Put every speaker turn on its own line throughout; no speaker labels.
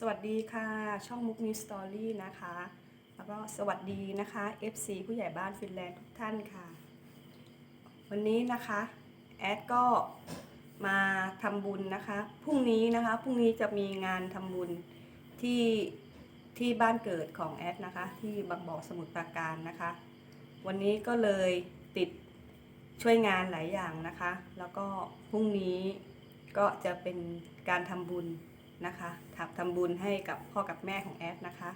สวัสดีค่ะ ช่องมุกมิวสตอรี่นะคะ แล้วก็สวัสดีนะคะ FC ผู้ใหญ่บ้านฟินแลนด์ทุกท่านค่ะ วันนี้นะคะ แอดก็มาทำบุญนะคะ พรุ่งนี้นะคะ พรุ่งนี้จะมีงานทำบุญที่ที่บ้านเกิดของแอดนะคะ ที่บางบ่อสมุทรปราการนะคะ วันนี้ก็เลยติดช่วยงานหลายอย่างนะคะ แล้วก็พรุ่งนี้ก็จะเป็นการทำบุญ นะคะทำทำบุญให้กับพ่อกับแม่ของแอดนะคะ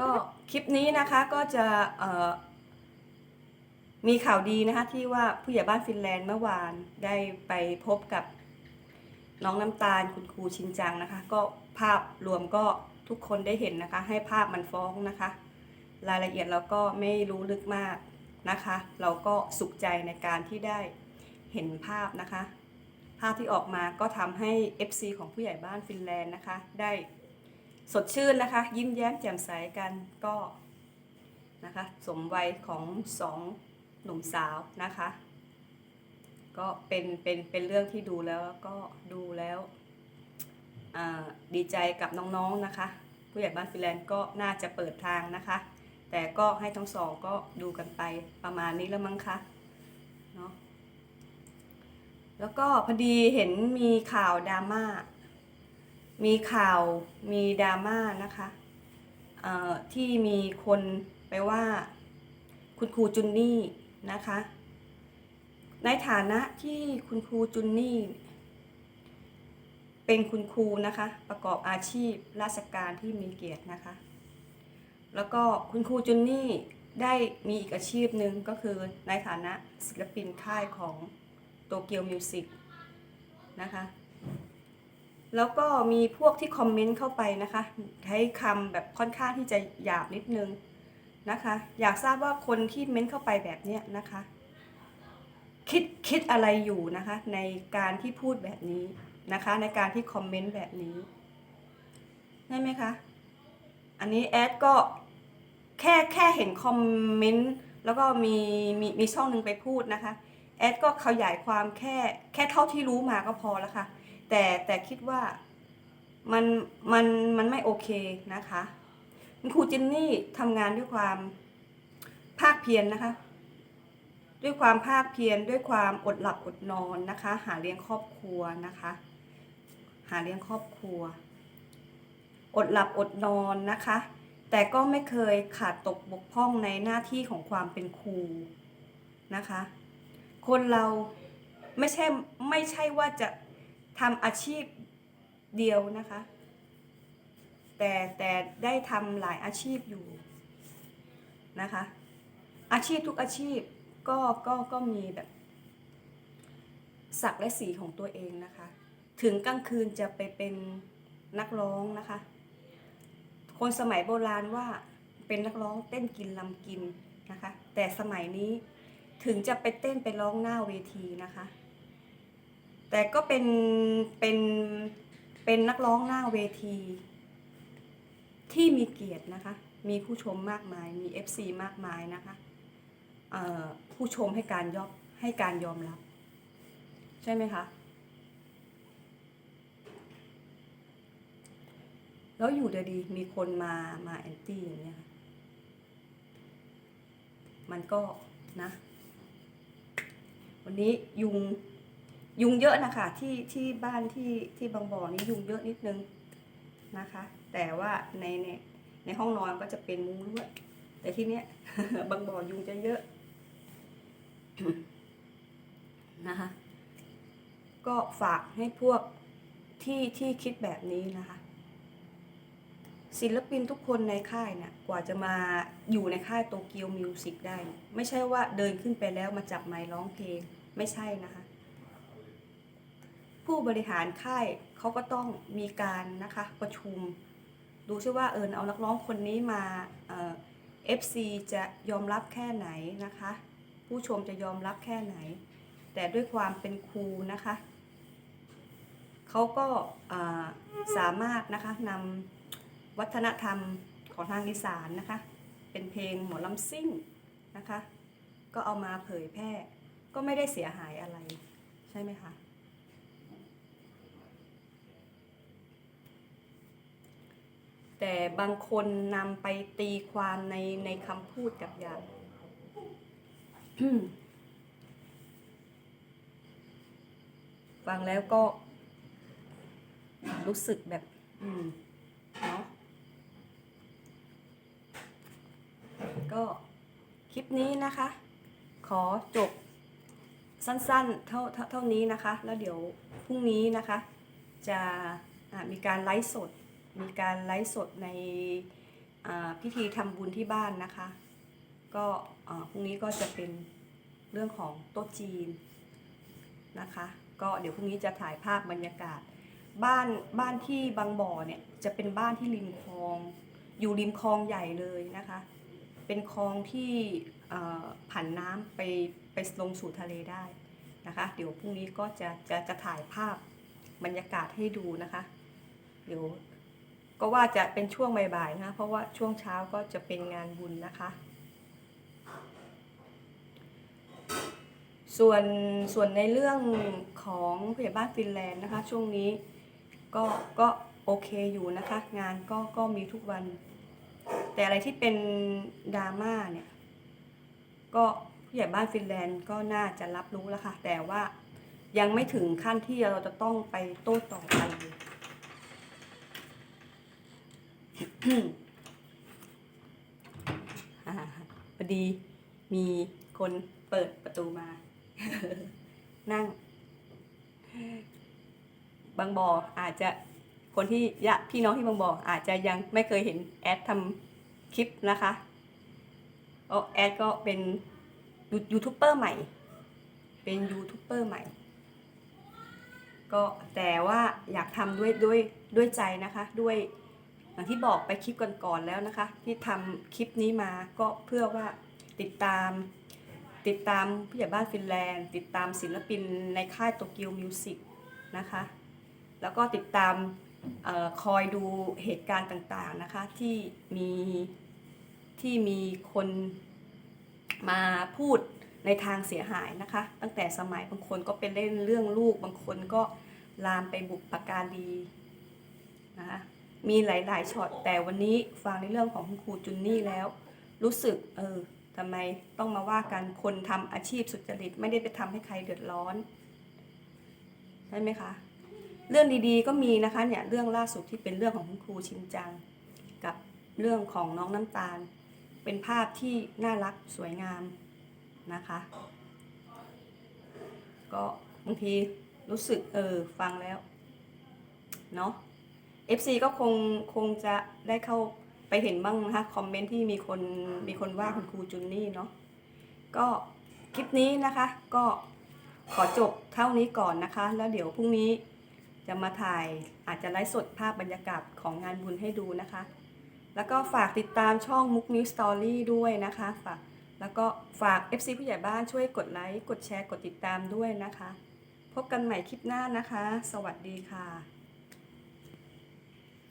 ก็คลิปนี้นะคะก็จะมีข่าวดีนะคะที่ว่าผู้ใหญ่บ้านฟินแลนด์เมื่อวานได้ไปพบกับน้องน้ำตาลคุณครูชินจังนะคะ ก็ภาพรวมก็ทุกคนได้เห็นนะคะ ให้ภาพมันฟ้องนะคะ รายละเอียดเราก็ไม่รู้ลึกมากนะคะ เราก็สุขใจในการที่ได้เห็นภาพนะคะาพที่ออกมาก็ทำให้ FC ของผู้ใหญ่บ้านฟินแลนด์นะคะ ได้สดชื่นนะคะ ยิ้มแย้มแจ่มใสกันก็นะคะ สมวัยของสองหนุ่มสาวนะคะ ก็เป็นเป็นเป็นเรื่องที่ดูแล้วก็ดูแล้วดีใจกับน้องๆนะคะ ผู้ใหญ่บ้านฟินแลนด์ก็น่าจะเปิดทางนะคะ แต่ก็ให้ทั้งสองก็ดูกันไปประมาณนี้แล้วมั้งคะเนาะ แล้วก็พอดีเห็นมีข่าวดราม่า มีข่าวมีดราม่านะคะที่มีคนไปว่าคุณครูจุนนี่นะคะ ในฐานะที่คุณครูจุนนี่ เป็นคุณครูนะคะ ประกอบอาชีพราชการที่มีเกียรตินะคะ แล้วก็คุณครูจุนนี่ได้มีอีกอาชีพหนึ่งก็คือในฐานะศิลปินค่ายของ เกียวมิวสิกนะคะ แล้วก็มีพวกที่คอมเมนต์เข้าไปนะคะ ใช้คำแบบค่อนข้างที่จะหยาบนิดนึงนะคะ อยากทราบว่าคนที่เม้นเข้าไปแบบเนี้ยนะคะ คิดคิดอะไรอยู่นะคะ ในการที่พูดแบบนี้นะคะ ในการที่คอมเมนต์แบบนี้ใช่ไหมคะ อันนี้แอดก็แค่แค่เห็นคอมเมนต์แล้วก็มีมีมีช่องหนึ่งไปพูดนะคะ อดก็ขยายความแค่แค่เท่าที่รู้มาก็พอแล้วค่ะ แต่แต่คิดว่ามันมันมันไม่โอเคนะคะคุณครูจินนี่ทำงานด้วยความภาคเพียรนนะคะ ด้วยความภาคเพียรด้วยความอดหลับอดนอนนะคะ หาเลี้ยงครอบครัวนะคะ หาเลี้ยงครอบครัว อดหลับอดนอนนะคะ แต่ก็ไม่เคยขาดตกบกพร่องในหน้าที่ของความเป็นครูนะคะ คนเราไม่ใช่ไม่ใช่ว่าจะทำอาชีพเดียวนะคะ แต่แต่ได้ทำหลายอาชีพอยู่นะคะ อาชีพทุกอาชีพก็ก็ก็มีแบบศักย์และสีของตัวเองนะคะ ถึงกลางคืนจะไปเป็นนักร้องนะคะ คนสมัยโบราณว่าเป็นนักร้องเต้นกินลำกินนะคะ แต่สมัยนี้ ถึงจะไปเต้นไปร้องหน้าเวทีนะคะ แต่ก็เป็นเป็นเป็นนักร้องหน้าเวที ที่มีเกียรตินะคะ มีผู้ชมมากมาย มี FC มากมายนะคะผู้ชมให้การยอมให้การยอมรับ ใช่ไหมคะ แล้วอยู่ดีๆมีคนมามาแอนตี้อย่างเงี้ยมันก็นะ วันนี้ยุงยุงเยอะนะคะที่ที่บ้านที่ที่บางบ่อนี้ยุงเยอะนิดนึงนะคะ แต่ว่าในในในห้องนอนก็จะเป็นมุ้งลวดแต่ที่เนี้ยบางบ่อยุงจะเยอะนะคะ ก็ฝากให้พวกที่ที่คิดแบบนี้นะคะ ศิลปินทุกคนในค่ายเนี่ยกว่าจะมาอยู่ในค่ายโตเกียวมิวสิกได้ ไม่ใช่ว่าเดินขึ้นไปแล้วมาจับไมค์ร้องเพลงไม่ใช่นะคะ ผู้บริหารค่ายเขาก็ต้องมีการนะคะประชุม ดูซิว่าเออเอานักร้องคนนี้มาเอ่อฟซีจะยอมรับแค่ไหนนะคะ ผู้ชมจะยอมรับแค่ไหน แต่ด้วยความเป็นครูนะคะเขาก็สามารถนะคะนำ วัฒนธรรมของทางอีสานนะคะ เป็นเพลงหมอลำซิ่งนะคะ ก็เอามาเผยแพร่ ก็ไม่ได้เสียหายอะไร ใช่ไหมคะ แต่บางคนนำไปตีความในในคำพูดกับอย่างฟังแล้วก็รู้สึกแบบ อืม เนาะ ก็คลิปนี้นะคะ ขอจบสั้นๆเท่าเท่านี้นะคะ แล้วเดี๋ยวพรุ่งนี้นะคะ จะมีการไลฟ์สด มีการไลฟ์สดในพิธีทำบุญที่บ้านนะคะ ก็พรุ่งนี้ก็จะเป็นเรื่องของโต๊ะจีนนะคะ ก็เดี๋ยวพรุ่งนี้จะถ่ายภาพบรรยากาศ บ้านบ้านที่บางบ่อเนี่ยจะเป็นบ้านที่ริมคลอง อยู่ริมคลองใหญ่เลยนะคะ เป็นคลองที่ผ่านน้ำไปไปลงสู่ทะเลได้นะคะ เดี๋ยวพรุ่งนี้ก็จะจะจะถ่ายภาพบรรยากาศให้ดูนะคะ เดี๋ยวก็ว่าจะเป็นช่วงบ่ายๆนะเพราะว่าช่วงเช้าก็จะเป็นงานบุญนะคะ ส่วนส่วนในเรื่องของผู้ใหญ่บ้านฟินแลนด์นะคะ ช่วงนี้ก็ก็โอเคอยู่นะคะ งานก็ก็มีทุกวัน แต่อะไรที่เป็นดราม่าเนี่ย ก็ผู้ใหญ่บ้านฟินแลนด์ก็น่าจะรับรู้แล้วค่ะ แต่ว่ายังไม่ถึงขั้นที่เราจะต้องไปโต้ตอบกันเลยอ่าพอดีมีคนเปิดประตูมา นั่ง บางบออาจจะ คนที่ยะพี่น้องที่บางบออาจจะยังไม่เคยเห็นแอดทำคลิปนะคะโอ้แอดก็เป็นยูทูบเบอร์ใหม่ เป็นยูทูบเบอร์ใหม่ ก็แต่ว่าอยากทำด้วยด้วยด้วยใจนะคะ ด้วยอย่างที่บอกไปคลิปก่อนๆแล้วนะคะ ที่ทำคลิปนี้มาก็เพื่อว่าติดตามติดตามผู้ใหญ่บ้านฟินแลนด์ ติดตามศิลปินในค่ายโตเกียวมิวสิกนะคะ แล้วก็ติดตาม คอยดูเหตุการณ์ต่างๆนะคะที่มีที่มีคนมาพูดในทางเสียหายนะคะ ตั้งแต่สมัยบางคนก็เป็นเล่นเรื่องลูก บางคนก็ลามไปบุกปาการดีนะคะมีหลายๆช็อตแต่วันนี้ฟังในเรื่องของคุณครูจุนนี่แล้ว รู้สึกเออทำไมต้องมาว่ากันคนทำอาชีพสุจริต ไม่ได้ไปทำให้ใครเดือดร้อนใช่ไหมคะ รื่องดีๆ ก็มีนะคะเนี่ยเรื่องล่าสุดที่เป็นเรื่องของคุณครูชินจัง กับเรื่องของน้องน้ำตาล เป็นภาพที่น่ารักสวยงามนะคะ ก็บางทีรู้สึกเออฟังแล้วเนาะ FC ก็คงคงจะได้เข้าไปเห็นบ้างนะคะคอมเมนต์ที่มีคนมีคนว่าคุณครูจุนนี่เนาะก็คลิปนี้นะคะก็ขอจบเท่านี้ก่อนนะคะ แล้วเดี๋ยวพรุ่งนี้ จะมาถ่ายอาจจะไลฟ์สดภาพบรรยากาศของงานบุญให้ดูนะคะ แล้วก็ฝากติดตามช่องมุกนิวสตอรี่ด้วยนะคะฝากแล้วก็ฝาก FC ผู้ใหญ่บ้านช่วยกดไลค์ กดแชร์ กดติดตามด้วยนะคะ พบกันใหม่คลิปหน้านะคะ สวัสดีค่ะ